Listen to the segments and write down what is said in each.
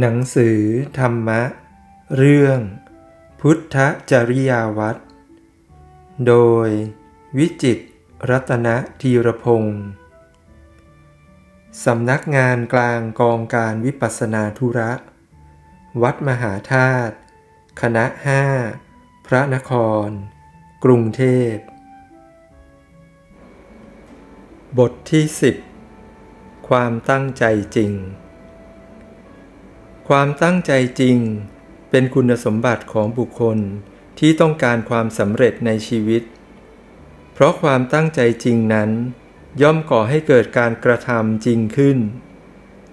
หนังสือธรรมะ เรื่อง พุทธจริยาวัดโดย วิจิตรัตนธีรพงศ์สำนักงานกลางกองการวิปัสสนาธุระ วัดมหาธาตุคณะห้าพระนคร กรุงเทพ บทที่สิบความตั้งใจจริง ความตั้งใจจริง เป็นคุณสมบัติของบุคคลที่ต้องการความสำเร็จในชีวิต เพราะความตั้งใจจริงนั้น ย่อมก่อให้เกิดการกระทำจริงขึ้น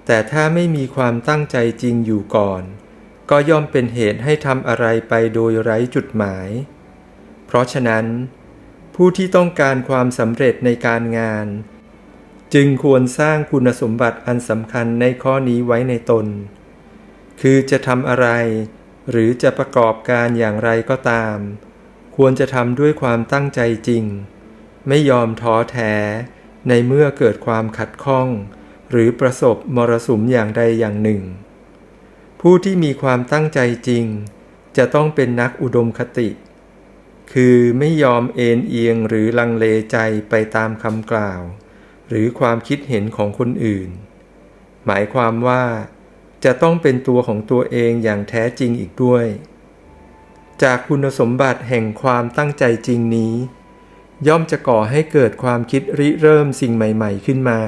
แต่ถ้าไม่มีความตั้งใจจริงอยู่ก่อน ก็ย่อมเป็นเหตุให้ทำอะไรไปโดยไร้จุดหมาย เพราะฉะนั้น ผู้ที่ต้องการความสำเร็จในการงาน จึงควรสร้างคุณสมบัติอันสำคัญในข้อนี้ไว้ในตน คือจะทำอะไร หรือจะประกอบการอย่างไรก็ตาม ควรจะทำด้วยความตั้งใจจริง ไม่ยอมท้อแท้ ในเมื่อเกิดความขัดข้อง หรือประสบมรสุมอย่างใดอย่างหนึ่ง ผู้ที่มีความตั้งใจจริง จะต้องเป็นนักอุดมคติ คือไม่ยอมเอ็นเอียงหรือลังเลใจไปตามคำกล่าว หรือความคิดเห็นของคนอื่น หมายความว่า จะต้องเป็นตัวของตัวเองอย่างแท้จริงอีกด้วย จากคุณสมบัติแห่งความตั้งใจจริงนี้ ย่อมจะก่อให้เกิดความคิดริเริ่มสิ่งใหม่ ๆขึ้นมา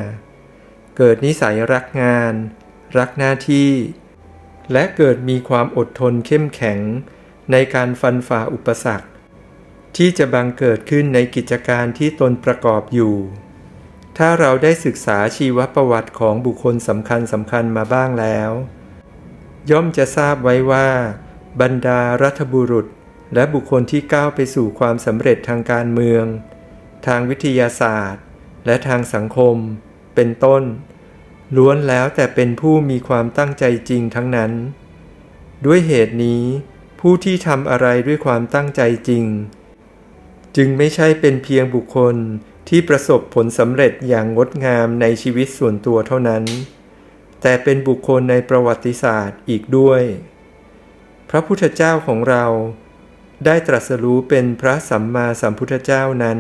เกิดนิสัยรักงาน รักหน้าที่ และเกิดมีความอดทนเข้มแข็ง ในการฟันฝ่าอุปสรรค ที่จะบังเกิดขึ้นในกิจการที่ตนประกอบอยู่ ถ้าเราได้ศึกษาชีวประวัติของบุคคลสำคัญสำคัญมาบ้างแล้ว ย่อมจะทราบไว้ว่า บรรดารัฐบุรุษ และบุคคลที่ก้าวไปสู่ความสำเร็จทางการเมือง ทางวิทยาศาสตร์ และทางสังคม เป็นต้น ล้วนแล้วแต่เป็นผู้มีความตั้งใจจริงทั้งนั้น ด้วยเหตุนี้ผู้ที่ทำอะไรด้วยความตั้งใจจริง จึงไม่ใช่เป็นเพียงบุคคล ที่ประสบผลสำเร็จอย่างงดงามในชีวิตส่วนตัวเท่านั้น แต่เป็นบุคคลในประวัติศาสตร์อีกด้วย พระพุทธเจ้าของเราได้ตรัสรู้เป็นพระสัมมาสัมพุทธเจ้านั้น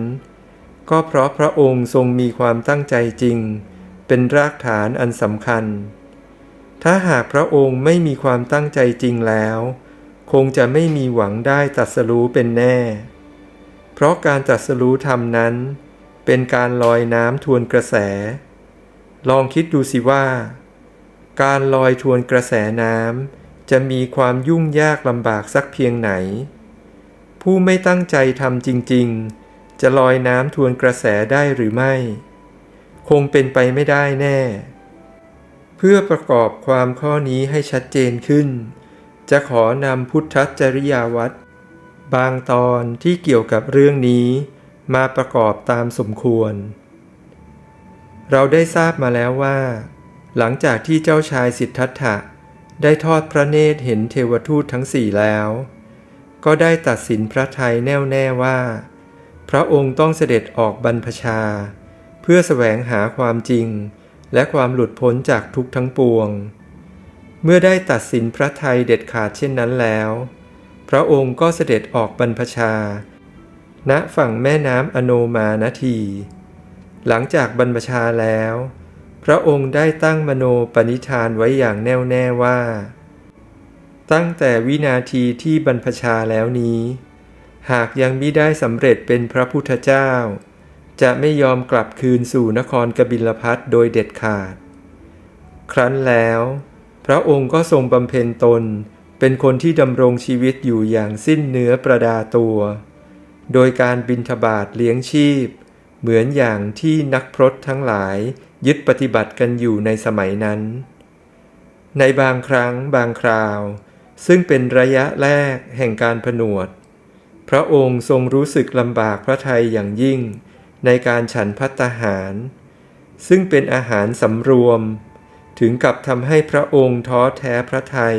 ก็เพราะพระองค์ทรงมีความตั้งใจจริง เป็นรากฐานอันสำคัญ ถ้าหากพระองค์ไม่มีความตั้งใจจริงแล้ว คงจะไม่มีหวังได้ตรัสรู้เป็นแน่ เพราะการตรัสรู้ธรรมนั้น เป็นการลอยน้ำทวนกระแส ลองคิดดูสิว่า การลอยทวนกระแสน้ำจะมีความยุ่งยากลำบากสักเพียงไหน ผู้ไม่ตั้งใจทำจริง ๆ จะลอยน้ำทวนกระแสได้หรือไม่ คงเป็นไปไม่ได้แน่ เพื่อประกอบความข้อนี้ให้ชัดเจนขึ้น จะขอนำพุทธจริยาวัดบางตอนที่เกี่ยวกับเรื่องนี้ มาประกอบตามสมควร เราได้ทราบมาแล้วว่า หลังจากที่เจ้าชายสิทธัตถะได้ทอดพระเนตรเห็นเทวทูตทั้งสี่แล้ว ก็ได้ตัดสินพระทัยแน่วแน่ว่า พระองค์ต้องเสด็จออกบรรพชา เพื่อแสวงหาความจริง และความหลุดพ้นจากทุกทั้งปวง เมื่อได้ตัดสินพระทัยเด็ดขาดเช่นนั้นแล้ว พระองค์ก็เสด็จออกบรรพชา ณฝั่งแม่น้ำอโนมานาที หลังจากบรรพชาแล้ว พระองค์ได้ตั้งมโนปณิธานไว้อย่างแน่วแน่ว่า ตั้งแต่วินาทีที่บรรพชาแล้วนี้ หากยังมิได้สำเร็จเป็นพระพุทธเจ้า จะไม่ยอมกลับคืนสู่นครกบิลพัทโดยเด็ดขาด ครั้นแล้ว พระองค์ก็ทรงบำเพ็ญตนเป็นคนที่ดำรงชีวิตอยู่อย่างสิ้นเนื้อประดาตัว โดยการบินทบาทเลี้ยงชีพ เหมือนอย่างที่นักพรตทั้งหลายยึดปฏิบัติกันอยู่ในสมัยนั้น ในบางครั้งบางคราว ซึ่งเป็นระยะแรกแห่งการผนวด พระองค์ทรงรู้สึกลำบากพระทัยอย่างยิ่ง ในการฉันพัตหาร ซึ่งเป็นอาหารสำรวม ถึงกับทำให้พระองค์ท้อแท้พระทัย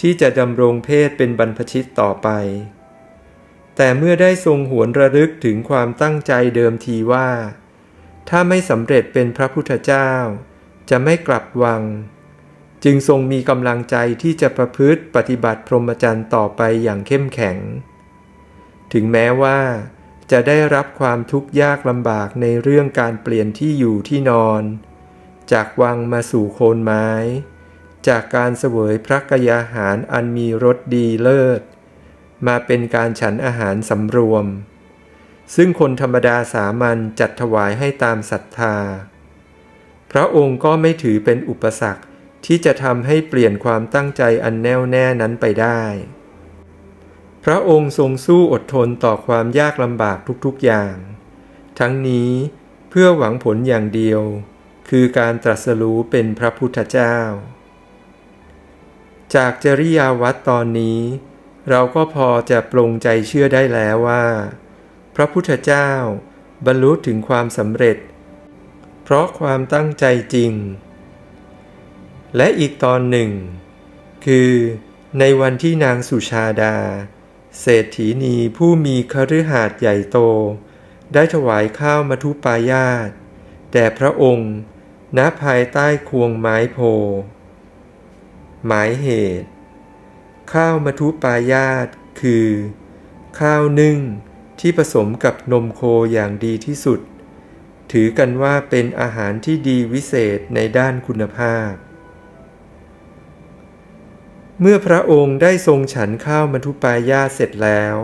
ที่จะดำรงเพศเป็นบรรพชิตต่อไป แต่เมื่อได้ทรงหวนระลึกถึงความตั้งใจเดิมทีว่า ถ้าไม่สำเร็จเป็นพระพุทธเจ้า จะไม่กลับวัง จึงทรงมีกำลังใจที่จะประพฤติปฏิบัติพรหมจรรย์ต่อไปอย่างเข้มแข็ง ถึงแม้ว่าจะได้รับความทุกข์ยากลำบากในเรื่องการเปลี่ยนที่อยู่ที่นอน จากวังมาสู่โคนไม้ จากการเสวยพระกยาหารอันมีรสดีเลิศ มาเป็นการฉันอาหารสำรวม ซึ่งคนธรรมดาสามัญจัดถวายให้ตามศรัทธา พระองค์ก็ไม่ถือเป็นอุปสรรคที่จะทำให้เปลี่ยนความตั้งใจอันแน่วแน่นั้นไปได้ พระองค์ทรงสู้อดทนต่อความยากลำบากทุกๆอย่าง ทั้งนี้เพื่อหวังผลอย่างเดียว คือการตรัสรู้เป็นพระพุทธเจ้า จากจริยาวัดตอนนี้ เราก็พอจะปรงใจเชื่อได้แล้วว่า พระพุทธเจ้าบรรลุถึงความสำเร็จ เพราะความตั้งใจจริง และอีกตอนหนึ่ง คือในวันที่นางสุชาดา เศรษฐีนีผู้มีคฤหาสน์ใหญ่โต ได้ถวายข้าวมัทุปายาตแด่พระองค์ณภายใต้ควงไม้โพหมายเหตุ ข้าวมัทุปายาตคือ ข้าวนึ่งที่ผสมกับนมโคอย่างดีที่สุด ถือกันว่าเป็นอาหารที่ดีวิเศษในด้านคุณภาพ เมื่อพระองค์ได้ทรงฉันข้าวมัทุปายาตเสร็จแล้ว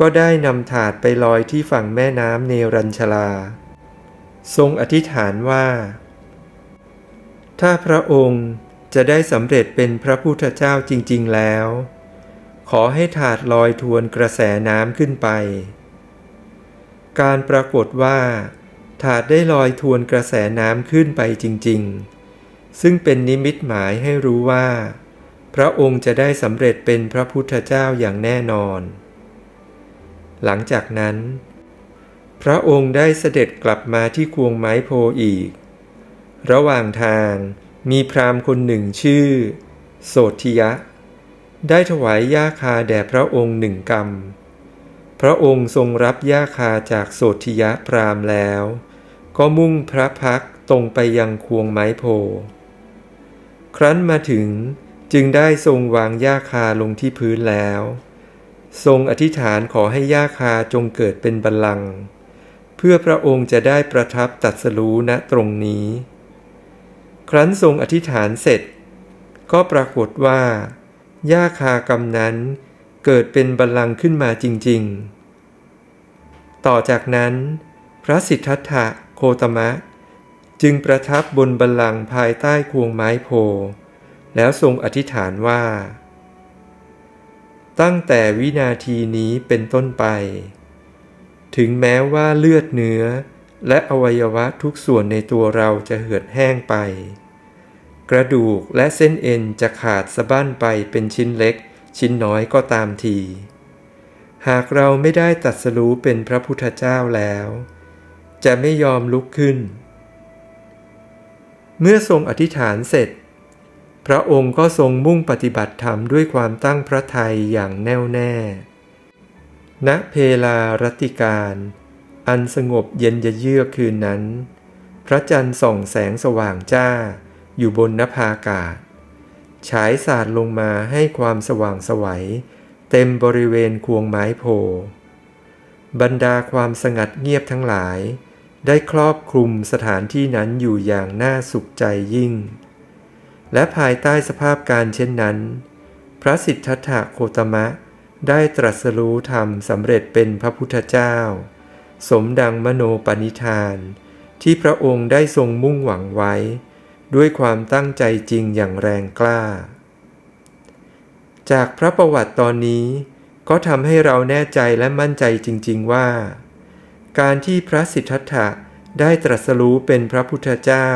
ก็ได้นำถาดไปลอยที่ฝั่งแม่น้ำเนรัญชลา ทรงอธิษฐานว่า ถ้าพระองค์ จะได้สำเร็จเป็นพระพุทธเจ้าจริง ๆ แล้ว ขอให้ถาดลอยทวนกระแสน้ำขึ้นไป การปรากฏว่า ถาดได้ลอยทวนกระแสน้ำขึ้นไปจริง ๆ ซึ่งเป็นนิมิตหมายให้รู้ว่า พระองค์จะได้สำเร็จเป็นพระพุทธเจ้าอย่างแน่นอน หลังจากนั้น พระองค์ได้เสด็จกลับมาที่ควงไม้โพอีก ระหว่างทาง มีพราหมณ์คนหนึ่งชื่อ โสธิยะ ได้ถวายย่าคาแด่พระองค์หนึ่งกรรม พระองค์ทรงรับย่าคาจากโสธิยะพราหมณ์แล้ว ก็มุ่งพระพักตรงไปยังควงไม้โพ ครั้นมาถึงจึงได้ทรงวางย่าคาลงที่พื้นแล้ว ทรงอธิษฐานขอให้ย่าคาจงเกิดเป็นบัลลังก์เพื่อพระองค์จะได้ประทับตัดสรู้ณตรงนี้ ครั้นทรงอธิษฐานเสร็จ ก็ปรากฏว่าย่าคากำนั้นเกิดเป็นบัลลังก์ขึ้นมาจริง ๆ ต่อจากนั้น พระสิทธัตถะโคตมะ จึงประทับบนบัลลังก์ภายใต้ควงไม้โพ แล้วทรงอธิษฐานว่า ตั้งแต่วินาทีนี้เป็นต้นไป ถึงแม้ว่าเลือดเนื้อ และอวัยวะทุกส่วนในตัวเราจะเหือดแห้งไป กระดูกและเส้นเอ็นจะขาดสะบั้นไปเป็นชิ้นเล็ก ชิ้นน้อยก็ตามที หากเราไม่ได้ตรัสรู้เป็นพระพุทธเจ้าแล้ว จะไม่ยอมลุกขึ้น เมื่อทรงอธิษฐานเสร็จ พระองค์ก็ทรงมุ่งปฏิบัติธรรมด้วยความตั้งพระทัยอย่างแน่วแน่ณเพลารตติการ อันสงบเย็นเยือกคืนนั้น พระจันทร์ส่องแสงสว่างจ้า อยู่บนนภาอากาศ ฉายสาดลงมาให้ความสว่างสวัย เต็มบริเวณควงไม้โพ บรรดาความสงัดเงียบทั้งหลาย ได้ครอบคลุมสถานที่นั้นอยู่อย่างน่าสุขใจยิ่ง และภายใต้สภาพการเช่นนั้น พระสิทธัตถะโคตมะได้ตรัสรู้ธรรมสำเร็จเป็นพระพุทธเจ้า สมดังมโนปณิธาน ที่พระองค์ได้ทรงมุ่งหวังไว้ ด้วยความตั้งใจจริงอย่างแรงกล้า จากพระประวัติตอนนี้ก็ทำให้เราแน่ใจและมั่นใจจริง ๆว่า การที่พระสิทธัตถะได้ตรัสรู้เป็นพระพุทธเจ้า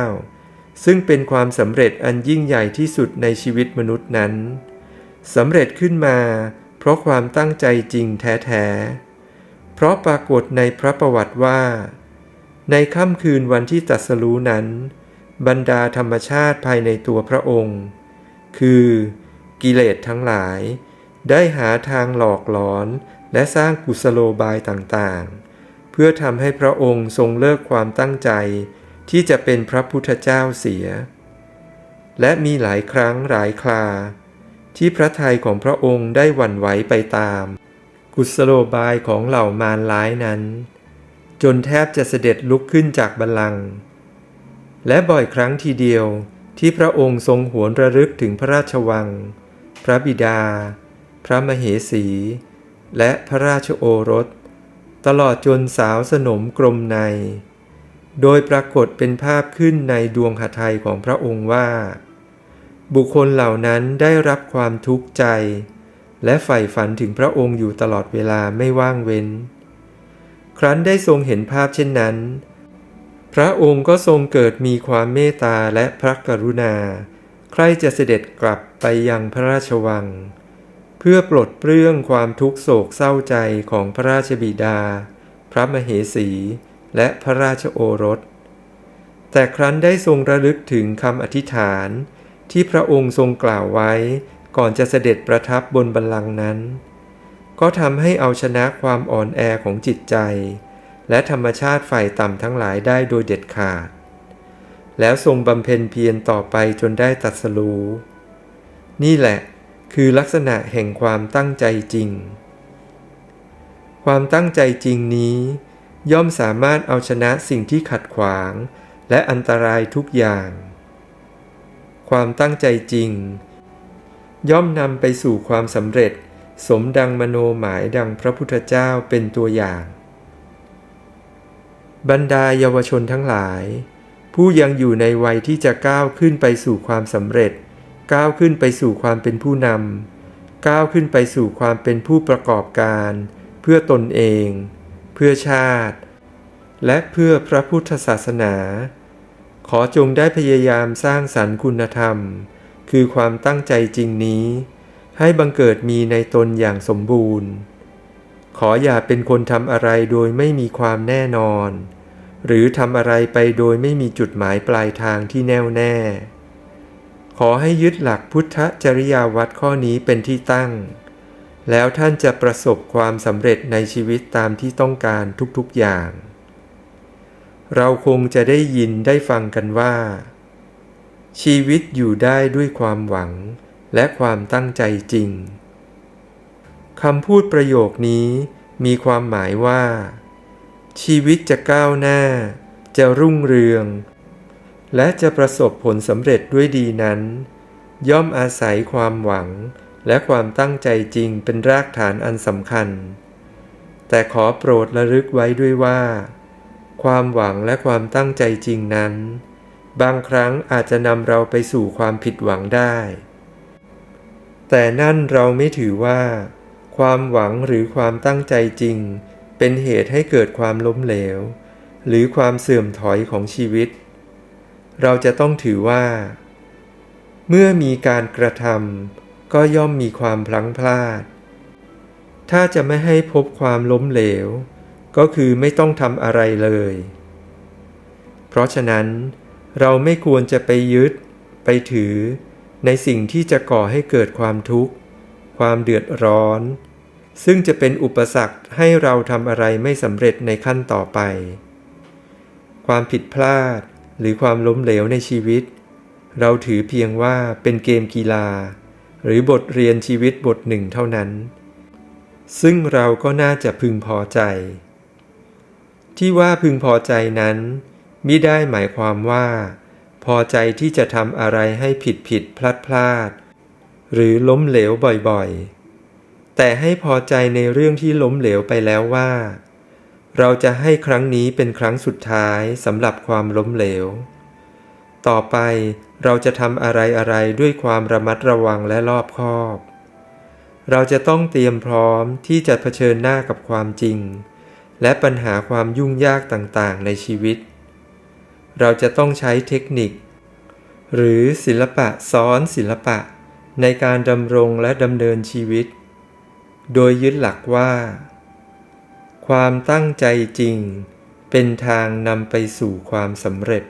ซึ่งเป็นความสำเร็จอันยิ่งใหญ่ที่สุดในชีวิตมนุษย์นั้นสำเร็จขึ้นมา เพราะความตั้งใจจริงแท้ๆ ราะปรากฏในพระประวัติว่า ในค่ำคืนวันที่ตรัสรู้นั้น บรรดาธรรมชาติภายในตัวพระองค์ คือกิเลสทั้งหลาย ได้หาทางหลอกหลอนและสร้างกุศโลบายต่างๆ เพื่อทำให้พระองค์ทรงเลิกความตั้งใจ ที่จะเป็นพระพุทธเจ้าเสีย และมีหลายครั้งหลายครา ที่พระทัยของพระองค์ได้หวั่นไหวไปตาม กุศโลบายของเหล่ามารร้ายนั้น จนแทบจะเสด็จลุกขึ้นจากบัลลังก์และบ่อยครั้งทีเดียวที่พระองค์ทรงหวนระลึกถึงพระราชวัง พระบิดา พระมเหสี และพระราชโอรส ตลอดจนสาวสนมกรมใน โดยปรากฏเป็นภาพขึ้นในดวงหทัยของพระองค์ว่า บุคคลเหล่านั้นได้รับความทุกข์ใจ และใฝ่ฝันถึงพระองค์อยู่ตลอดเวลาไม่ว่างเว้น ครั้นได้ทรงเห็นภาพเช่นนั้น พระองค์ก็ทรงเกิดมีความเมตตาและพระกรุณา ใครจะเสด็จกลับไปยังพระราชวัง เพื่อปลดเปลื้องความทุกโศกเศร้าใจของพระราชบิดา พระมเหสี และพระราชโอรส แต่ครั้นได้ทรงระลึกถึงคำอธิษฐานที่พระองค์ทรงกล่าวไว้ ก่อนจะเสด็จประทับบนบัลลังก์นั้น ก็ทำให้เอาชนะความอ่อนแอของจิตใจ และธรรมชาติฝ่ายต่ำทั้งหลายได้โดยเด็ดขาด แล้วทรงบำเพ็ญเพียรต่อไปจนได้ตัดสรู้ นี่แหละคือลักษณะแห่งความตั้งใจจริง ความตั้งใจจริงนี้ ย่อมสามารถเอาชนะสิ่งที่ขัดขวาง และอันตรายทุกอย่าง ความตั้งใจจริง ย่อมนำไปสู่ความสำเร็จ สมดังมโนหมายดังพระพุทธเจ้าเป็นตัวอย่าง บรรดาเยาวชนทั้งหลาย ผู้ยังอยู่ในวัยที่จะก้าวขึ้นไปสู่ความสำเร็จ ก้าวขึ้นไปสู่ความเป็นผู้นำก้าวขึ้นไปสู่ความเป็นผู้ประกอบการ เพื่อตนเอง เพื่อชาติ และเพื่อพระพุทธศาสนา ขอจงได้พยายามสร้างสรรค์คุณธรรม คือความตั้งใจจริงนี้ ให้บังเกิดมีในตนอย่างสมบูรณ์ ขออย่าเป็นคนทำอะไรโดยไม่มีความแน่นอน หรือทำอะไรไปโดยไม่มีจุดหมายปลายทางที่แน่วแน่ ขอให้ยึดหลักพุทธจริยาวัดข้อนี้เป็นที่ตั้ง แล้วท่านจะประสบความสำเร็จในชีวิตตามที่ต้องการทุกๆอย่าง เราคงจะได้ยินได้ฟังกันว่า ชีวิตอยู่ได้ด้วยความหวังและความตั้งใจจริงคำพูดประโยคนี้มีความหมายว่า ชีวิตจะก้าวหน้า จะรุ่งเรือง และจะประสบผลสำเร็จด้วยดีนั้น ย่อมอาศัยความหวังและความตั้งใจจริงเป็นรากฐานอันสำคัญ แต่ขอโปรดระลึกไว้ด้วยว่า ความหวังและความตั้งใจจริงนั้น บางครั้งอาจจะนำเราไปสู่ความผิดหวังได้ แต่นั่นเราไม่ถือว่า ความหวังหรือความตั้งใจจริง เป็นเหตุให้เกิดความล้มเหลว หรือความเสื่อมถอยของชีวิต เราจะต้องถือว่า เมื่อมีการกระทำก็ย่อมมีความพลั้งพลาด ถ้าจะไม่ให้พบความล้มเหลว ก็คือไม่ต้องทำอะไรเลย เพราะฉะนั้น เราไม่ควรจะไปยึด ไปถือ ในสิ่งที่จะก่อให้เกิดความทุกข์ ความเดือดร้อน ซึ่งจะเป็นอุปสรรคให้เราทำอะไรไม่สำเร็จในขั้นต่อไป ความผิดพลาดหรือความล้มเหลวในชีวิต เราถือเพียงว่าเป็นเกมกีฬา หรือบทเรียนชีวิตบทหนึ่งเท่านั้น ซึ่งเราก็น่าจะพึงพอใจ ที่ว่าพึงพอใจนั้น มิได้หมายความว่า พอใจที่จะทำอะไรให้ผิดผิดพลาดพลาดหรือล้มเหลวบ่อยๆ แต่ให้พอใจในเรื่องที่ล้มเหลวไปแล้วว่า เราจะให้ครั้งนี้เป็นครั้งสุดท้ายสำหรับความล้มเหลว ต่อไปเราจะทำอะไรอะไรด้วยความระมัดระวังและรอบคอบ เราจะต้องเตรียมพร้อมที่จะเผชิญหน้ากับความจริง และปัญหาความยุ่งยากต่างๆ ในชีวิต เราจะต้องใช้เทคนิค หรือศิลปะซ้อนศิลปะ ในการดำรงและดำเนินชีวิต โดยยึดหลักว่า ความตั้งใจจริง เป็นทางนำไปสู่ความสำเร็จ